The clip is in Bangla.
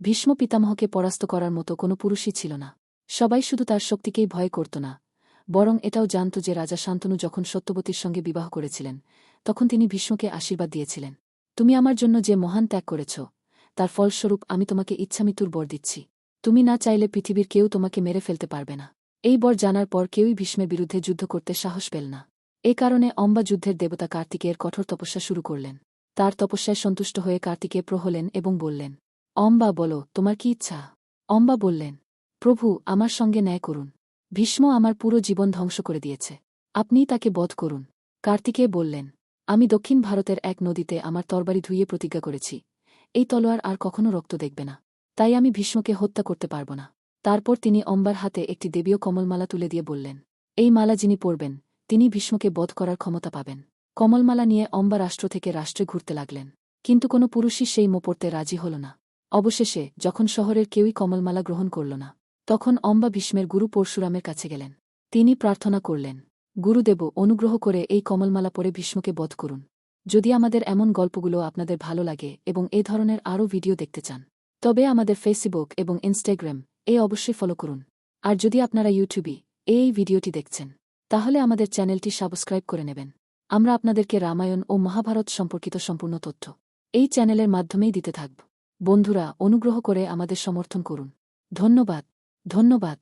ভীষ্ম পিতামহকে পরাস্ত করার মতো কোনো পুরুষই ছিল না। সবাই শুধু তার শক্তিকেই ভয় করত না, বরং এটাও জানত যে রাজা শান্তনু যখন সত্যবতীর সঙ্গে বিবাহ করেছিলেন, তখন তিনি ভীষ্মকে আশীর্বাদ দিয়েছিলেন। তুমি আমার জন্য যে মহান ত্যাগ করেছ, তার ফলস্বরূপ আমি তোমাকে ইচ্ছামৃত্যুর বর দিচ্ছি। তুমি না চাইলে পৃথিবীর কেউ তোমাকে মেরে ফেলতে পারবে না। এই বর জানার পর কেউই ভীষ্মের বিরুদ্ধে যুদ্ধ করতে সাহস পেল না। এ কারণে অম্বা যুদ্ধের দেবতা কার্তিকের কঠোর তপস্যা শুরু করলেন। তার তপস্যায় সন্তুষ্ট হয়ে কার্তিকে প্রহলেন এবং বললেন অম্বা বলো, তোমার কি ইচ্ছা? অম্বা বললেন, প্রভু, আমার সঙ্গে ন্যায় করুন। ভীষ্ম আমার পুরো জীবন ধ্বংস করে দিয়েছে। আপনিই তাকে বধ করুন। কার্তিকে বললেন, আমি দক্ষিণ ভারতের এক নদীতে আমার তরবারি ধুইয়ে প্রতিজ্ঞা করেছি। এই তলোয়ার আর কখনো রক্ত দেখবে না। তাই আমি ভীষ্মকে হত্যা করতে পারব না। তারপর তিনি অম্বার হাতে একটি দেবীয় কমলমালা তুলে দিয়ে বললেন, এই মালা যিনি পরবেন, তিনি ভীষ্মকে বধ করার ক্ষমতা পাবেন। কমলমালা নিয়ে অম্বা রাষ্ট্র থেকে রাষ্ট্রে ঘুরতে লাগলেন। কিন্তু কোনো পুরুষই সেই মোপড়তে রাজি হল না। অবশেষে, যখন শহরের কেউই কমলমালা গ্রহণ করল না, তখন অম্বা ভীষ্মের গুরু পরশুরামের কাছে গেলেন। তিনি প্রার্থনা করলেন, গুরুদেব, অনুগ্রহ করে এই কমলমালা পরে ভীষ্মকে বধ করুন। যদি আমাদের এমন গল্পগুলো আপনাদের ভালো লাগে এবং এ ধরনের আরও ভিডিও দেখতে চান, তবে আমাদের ফেসবুক এবং ইনস্টাগ্রাম এ অবশ্যই ফলো করুন। আর যদি আপনারা ইউটিউবে এই ভিডিওটি দেখছেন, তাহলে আমাদের চ্যানেলটি সাবস্ক্রাইব করে নেবেন। আমরা আপনাদেরকে রামায়ণ ও মহাভারত সম্পর্কিত সম্পূর্ণ তথ্য এই চ্যানেলের মাধ্যমেই দিতে থাকব। বন্ধুরা অনুগ্রহ করে আমাদের সমর্থন করুন। ধন্যবাদ ধন্যবাদ।